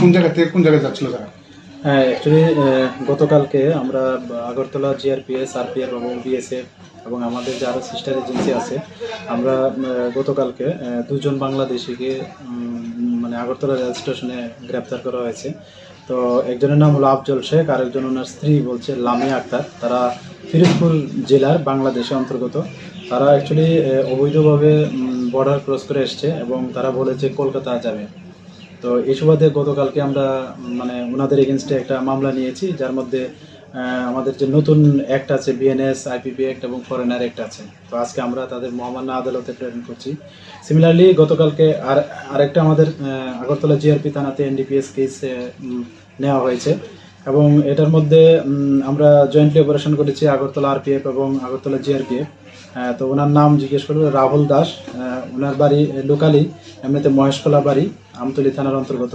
কোন জায়গা থেকে কোন জায়গায় যাচ্ছিল তারা? হ্যাঁ অ্যাকচুয়ালি গতকালকে আমরা আগরতলা জিআরপিএস আরপিএফ এবং বিএসএফ এবং আমাদের যে আরও সিস্টার এজেন্সি আছে, আমরা গতকালকে দুজন বাংলাদেশিকে মানে আগরতলা রেল স্টেশনে গ্রেপ্তার করা হয়েছে। তো একজনের নাম হলো আফজল শেখ আর একজন ওনার স্ত্রী বলছে লামিয়া আক্তার। তারা ফিরোজপুর জেলার বাংলাদেশে অন্তর্গত। তারা অ্যাকচুয়ালি অবৈধভাবে বর্ডার ক্রস করে এসছে এবং তারা বলেছে কলকাতা যাবে। তো এই সুবাদে গতকালকে আমরা মানে ওনাদের এগেনস্টে একটা মামলা নিয়েছি, যার মধ্যে আমাদের যে নতুন অ্যাক্ট আছে বিএনএস আইপিপি অ্যাক্ট এবং ফরেনার অ্যাক্ট আছে। তো আজকে আমরা তাদের মহামান্য আদালতে প্রেরণ করছি। সিমিলারলি গতকালকে আর, আরেকটা আমাদের আগরতলা জিআরপি থানাতে এনডিপিএস কেস নেওয়া হয়েছে। এবং এটার মধ্যে আমরা জয়েন্টলি অপারেশন করেছি আগরতলা আরপিএফ এবং আগরতলা জিআরপিএফ তো ওনার নাম জিজ্ঞেস করব রাহুল দাস। ওনার বাড়ি লোকালি, এমনিতে মহেশকলা বাড়ি, আমতলী থানার অন্তর্গত।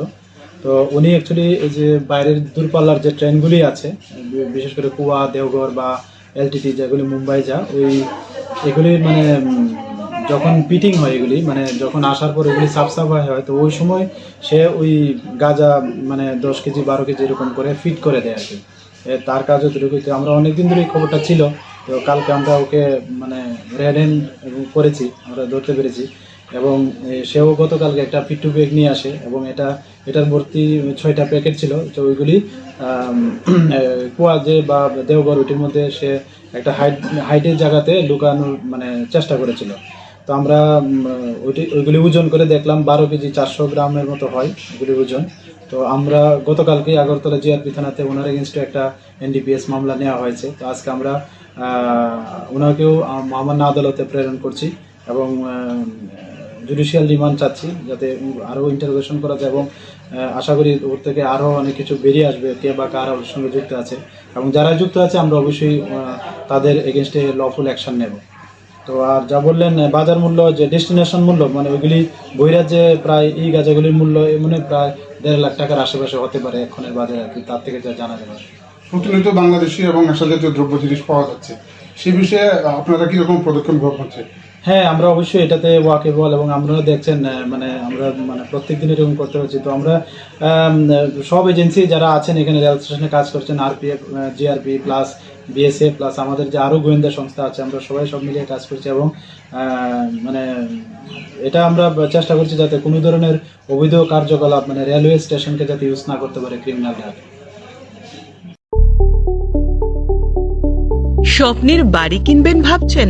তো উনি অ্যাকচুয়ালি এই যে বাইরের দূরপাল্লার যে ট্রেনগুলি আছে বিশেষ করে কুয়া, দেওঘর বা এলটিটি যেগুলি মুম্বাই যা ওই এগুলি মানে যখন পিটিং হয় এগুলি মানে যখন আসার পর এগুলি সাফ সাফাই হয় তো ওই সময় সে ওই গাজা মানে দশ কেজি, বারো কেজি এরকম করে ফিট করে দেয় আর কি। তার কাজ যতটুকু তো আমরা অনেকদিন ধরে এই খবরটা ছিল, তো কালকে আমরা ওকে মানে রেড করেছি, আমরা ধরতে পেরেছি। এবং সেও গতকালকে একটা পিট্টু ব্যাগ নিয়ে আসে, এবং এটা, এটার ভর্তি ছয়টা প্যাকেট ছিল। তো ওইগুলি কুয়া যে বা দেওঘর ওইটির মধ্যে সে একটা হাইট হাইটের জায়গাতে লুকানোর মানে চেষ্টা করেছিল। তো আমরা ওইটি ওইগুলি ওজন করে দেখলাম বারো কেজি চারশো গ্রামের মতো হয় ওগুলি ওজন। তো আমরা গতকালকে আগরতলা জিআরপি থানাতে ওনার এগেনস্টে একটা এনডিপিএস মামলা নেওয়া হয়েছে। তো আজকে আমরা ওনাকেও আহ, মহামান্য আদালতে প্রেরণ করছি এবং জুডিশিয়াল রিমান্ড চাচ্ছি যাতে আরও ইন্টারোগেশন করা যায় এবং আশা করি ওর থেকে আরও অনেক কিছু বেরিয়ে আসবে কে বা কারা সঙ্গে যুক্ত আছে। এবং যারা যুক্ত আছে আমরা অবশ্যই তাদের এগেনস্টে লফুল অ্যাকশন নেব। তো আর যা বললেন বাজার মূল্য, যে ডেস্টিনেশন মূল্য মানে ওইগুলি বহিরাজ্যে প্রায় এই গাজাগুলির মূল্য এমনি মানে প্রায় দেড় লাখ টাকার আশেপাশে হতে পারে এখনের বাজারে আর কি, তার থেকে যা জানা যাবে প্রতিনিয়ত বাংলাদেশি এবং নেশা জাতীয় দ্রব্য জিনিস পাওয়া যাচ্ছে। সে বিষয়ে আপনারা কীরকম পদক্ষেপ গ্রহণ করছে হ্যাঁ আমরা অবশ্যই এটাতে ওয়াকেবল এবং আপনারা দেখছেন মানে আমরা মানে প্রত্যেক দিন এরকম করতে হচ্ছে তো আমরা সব এজেন্সি যারা আছেন এখানে রেল স্টেশনে কাজ করছেন RPF GRP plus BSF plus আমাদের যে আরও গোয়েন্দা সংস্থা আছে, আমরা সবাই সব মিলিয়ে কাজ করছি এবং মানে এটা আমরা চেষ্টা করছি যাতে কোনো ধরনের অবৈধ কার্যকলাপ মানে রেলওয়ে স্টেশনকে যাতে ইউজ না করতে পারে ক্রিমিনালরা স্বপ্নের বাড়ি কিনবেন ভাবছেন?